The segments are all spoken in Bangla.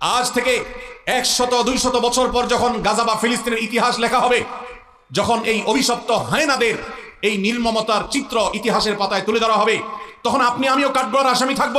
আজ থেকে একশত, দুইশত বছর পর যখন গাজা বা ফিলিস্তিনের ইতিহাস লেখা হবে, যখন এই অভিশপ্ত হায়নাদের এই নির্মমতার চিত্র ইতিহাসের পাতায় তুলে ধরা হবে, তখন আপনি, আমিও কাঠগড়ার আসামি থাকব।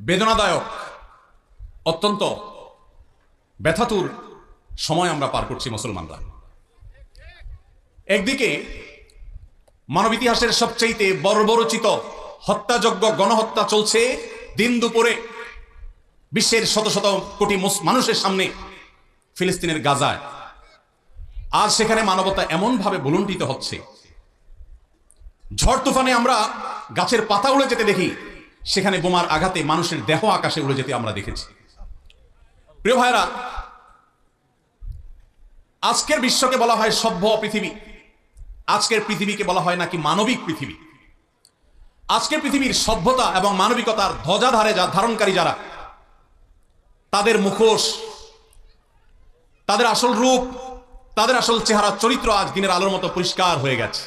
বেদনাদায়ক, অত্যন্ত ব্যথাতুর সময় আমরা পার করছি মুসলমানরা। একদিকে মানব ইতিহাসের সবচেয়ে বর্বরচিত হত্যাযজ্ঞ গণহত্যা চলছে দিন দুপুরে বিশ্বের শত শত কোটি মানুষের সামনে ফিলিস্তিনের গাজায়। আর সেখানে মানবতা এমনভাবে বুলুণ্ঠিত হচ্ছে। ঝড় তুফানে আমরা গাছের পাতা উড়ে যেতে দেখি সেখানে বোমার আঘাতে মানুষের দেহ আকাশে উড়ে যেতে আমরা দেখেছি। প্রিয় ভাইরা আজকের বিশ্বকে বলা হয় সভ্য পৃথিবী। আজকের পৃথিবীকে বলা হয় নাকি মানবিক পৃথিবী। আজকের পৃথিবীর সভ্যতা এবং মানবিকতার ধ্বজাধারে যা ধারণকারী যারা, তাদের মুখোশ, তাদের আসল রূপ, তাদের আসল চেহারা, চরিত্র আজ দিনের আলোর মতো পরিষ্কার হয়ে গেছে।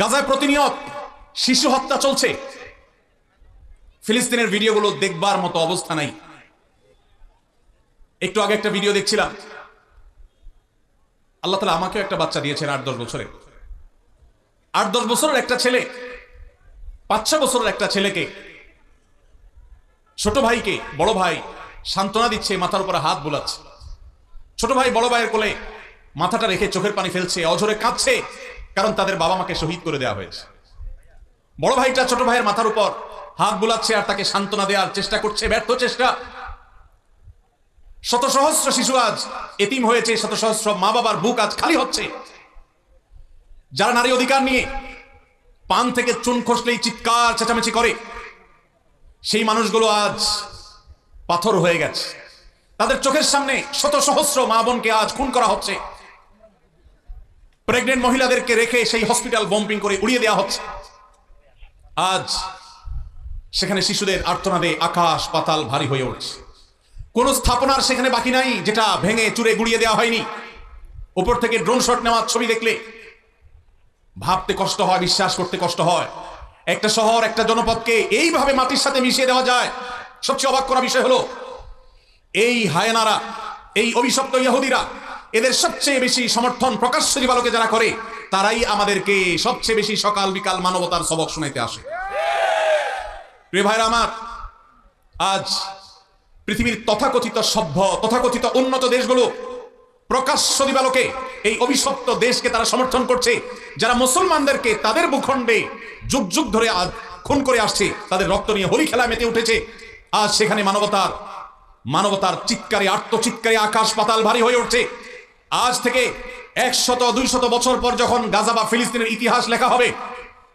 গাজায় প্রতিনিয়ত শিশু হত্যা চলছে। ফিলিস্তিনের ভিডিওগুলো দেখবার মতো অবস্থা নাই। একটু আগে একটা ভিডিও দেখছিলাম। আল্লাহ তালা আমাকেও একটা বাচ্চা দিয়েছেন আট, দশ বছরে। আট, দশ বছরের একটা ছেলে, পাঁচ ছ বছরের একটা ছেলেকে, ছোট ভাইকে, বড় ভাই সান্ত্বনা দিচ্ছে, মাথার উপরে হাত বোলাচ্ছে। ছোট ভাই বড় ভাইয়ের কোলে মাথাটা রেখে চোখের পানি ফেলছে, অঝরে কাঁদছে, কারণ তাদের বাবা মাকে শহীদ করে দেওয়া হয়েছে। বড় ভাইটা ছোট ভাইয়ের মাথার উপর হাত বুলাচ্ছে আর তাকে সান্ত্বনা দেওয়ার চেষ্টা করছে, ব্যর্থ চেষ্টা। শত সহস্র শিশু আজ এতিম হয়েছে শত সহস্র মা বাবার বুক আজ খালি হচ্ছে। যারা নারী অধিকার নিয়ে পান থেকে চুন খসলেই চিৎকার, চেঁচামেচি করে, সেই মানুষগুলো আজ পাথর হয়ে গেছে। তাদের চোখের সামনে শত সহস্র মা বোনকে আজ খুন করা হচ্ছে। প্রেগনেন্ট মহিলাদেরকে রেখে সেই হসপিটাল বম্পিং করে উড়িয়ে দেওয়া হচ্ছে। আজ সেখানে শিশুদের আর্তনাদে আকাশ পাতাল ভারী হয়ে উঠছে। কোন স্থাপনার সেখানে বাকি নাই, যেটা ভেঙে চুরে গুড়িয়ে দেওয়া হয়নি। উপর থেকে ড্রোন শট নেওয়ার ছবি দেখলে ভাবতে কষ্ট হয়, বিশ্বাস করতে কষ্ট হয়। একটা শহর, একটা জনপদকে এইভাবে মাটির সাথে মিশিয়ে দেওয়া যায়। সবচেয়ে অবাক করা বিষয় হলো, এই হায়নারা, এই অভিশপ্ত ইহুদিরা এদের সবচেয়ে বেশি সমর্থন প্রকাশ্য দিবালোকে যারা করে তারাই আমাদেরকে সবচেয়ে বেশি সকাল বিকাল মানবতার সবক শোনাইতে আসে। প্রিয় ভাইরা আমার, আজ পৃথিবীর তথাকথিত সভ্য, তথাকথিত উন্নত দেশগুলো প্রকাশ্য দিবালোকে এই অভিশপ্ত দেশকে তারা সমর্থন করছে, যারা মুসলমানদেরকে তাদের ভূখণ্ডে যুগ যুগ ধরে খুন করে আসছে, তাদের রক্ত নিয়ে হোলি খেলা মেতে উঠেছে। আজ সেখানে মানবতার মানবতার চিৎকারে, আত্মচিৎকারে আকাশ পাতাল ভারী হয়ে উঠছে। আজ থেকে একশত, দুইশত বছর পর যখন গাজা বা ফিলিস্তিনের ইতিহাস লেখা হবে,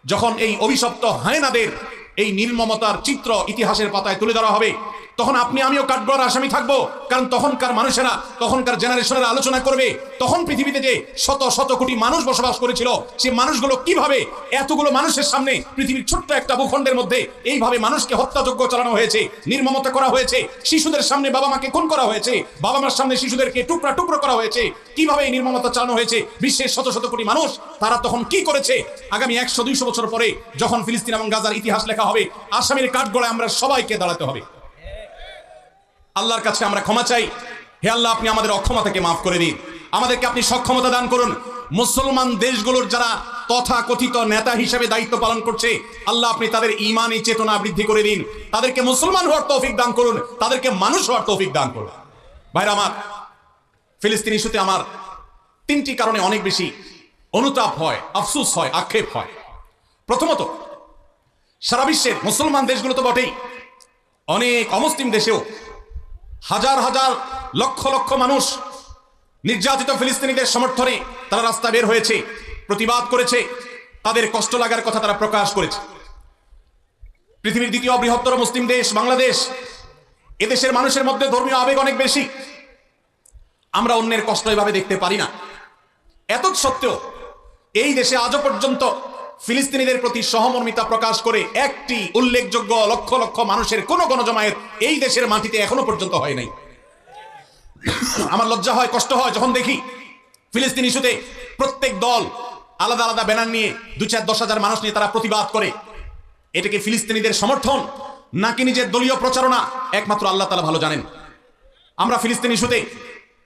যখন এই অভিশপ্ত হায়নাদের এই নির্মমতার চিত্র ইতিহাসের পাতায় তুলে ধরা হবে তখন আপনি, আমিও কাঠগড়ার আসামি থাকব। কারণ তখনকার মানুষেরা, তখনকার জেনারেশনের আলোচনা করবে, তখন পৃথিবীতে যে শত শত কোটি মানুষ বসবাস করেছিল সে মানুষগুলো কীভাবে এতগুলো মানুষের সামনে পৃথিবীর ছোট্ট একটা ভূখণ্ডের মধ্যে এইভাবে মানুষকে হত্যাযোগ্য চালানো হয়েছে, নির্মমতা করা হয়েছে, শিশুদের সামনে বাবা মাকে খুন করা হয়েছে, বাবা মার সামনে শিশুদেরকে টুকরা টুকরো করা হয়েছে, কীভাবে এই নির্মমতা চালানো হয়েছে, বিশ্বের শত শত কোটি মানুষ, তারা তখন কি করেছে? আগামী একশো, দুইশো বছর পরে যখন ফিলিস্তিন এবং গাজার ইতিহাস লেখা হবে, আসামের কাঠগড়ায় আমরা সবাইকে দাঁড়াতে হবে। আল্লাহর কাছে আমরা ক্ষমা চাই। হে আল্লাহ, আপনি আমাদের অক্ষমতাকে মাফ করে দিন। আমাদেরকে আপনি সক্ষমতা দান করুন। মুসলমান দেশগুলোর যারা তথা কথিত নেতা হিসেবে দায়িত্ব পালন করছে, আল্লাহ, আপনি তাদের ইমানি চেতনা বৃদ্ধি করে দিন। তাদেরকে মুসলমান হওয়ার তৌফিক দান করুন। তাদেরকে মানুষ হওয়ার তৌফিক দান করুন। ভাইরা আমার, ফিলিস্তিন ইস্যুতে আমার তিনটি কারণে অনেক বেশি অনুতাপ হয়, আফসুস হয়, আক্ষেপ হয়। প্রথমত, সারা বিশ্বের মুসলমান দেশগুলো তো বটেই। অনেক অমুসলিম দেশেও হাজার হাজার লক্ষ লক্ষ মানুষ নির্যাতিত ফিলিস্তিনিদের সমর্থনে তারা রাস্তা বের হয়েছে, প্রতিবাদ করেছে, তাদের কষ্ট লাগার কথা তারা প্রকাশ করেছে। পৃথিবীর দ্বিতীয় বৃহত্তর মুসলিম দেশ বাংলাদেশ, এদেশের মানুষের মধ্যে ধর্মীয় আবেগ অনেক বেশি। আমরা অন্যের কষ্ট এভাবে দেখতে পারি না। এত সত্ত্বেও এই দেশে আজও পর্যন্ত ফিলিস্তিনিদের প্রতি সহমর্মিতা প্রকাশ করে একটি উল্লেখযোগ্য লক্ষ লক্ষ মানুষের কোন গণজমায়েত এই দেশের মাটিতে এখনও পর্যন্ত হয় নাই। আমার লজ্জা হয়, কষ্ট হয় যখন দেখি ফিলিস্তিন ইস্যুতে প্রত্যেক দল আলাদা আলাদা ব্যানার নিয়ে দু চার দশ হাজার মানুষ নিয়ে তারা প্রতিবাদ করে। এটাকে ফিলিস্তিনিদের সমর্থন নাকি নিজের দলীয় প্রচারণা? একমাত্র আল্লাহ তালা ভালো জানেন। আমরা ফিলিস্তিন ইস্যুতে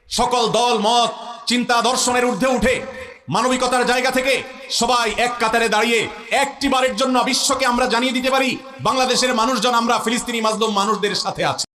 সকল দল, মত, চিন্তা, দর্শনের ঊর্ধ্বে উঠে মানবিকতার জায়গা থেকে সবাই এক কাতারে দাঁড়িয়ে একটি বারের জন্য বিশ্বকে আমরা জানিয়ে দিতে পারি, বাংলাদেশের মানুষজন আমরা ফিলিস্তিনি মাজলুম মানুষদের সাথে আছি।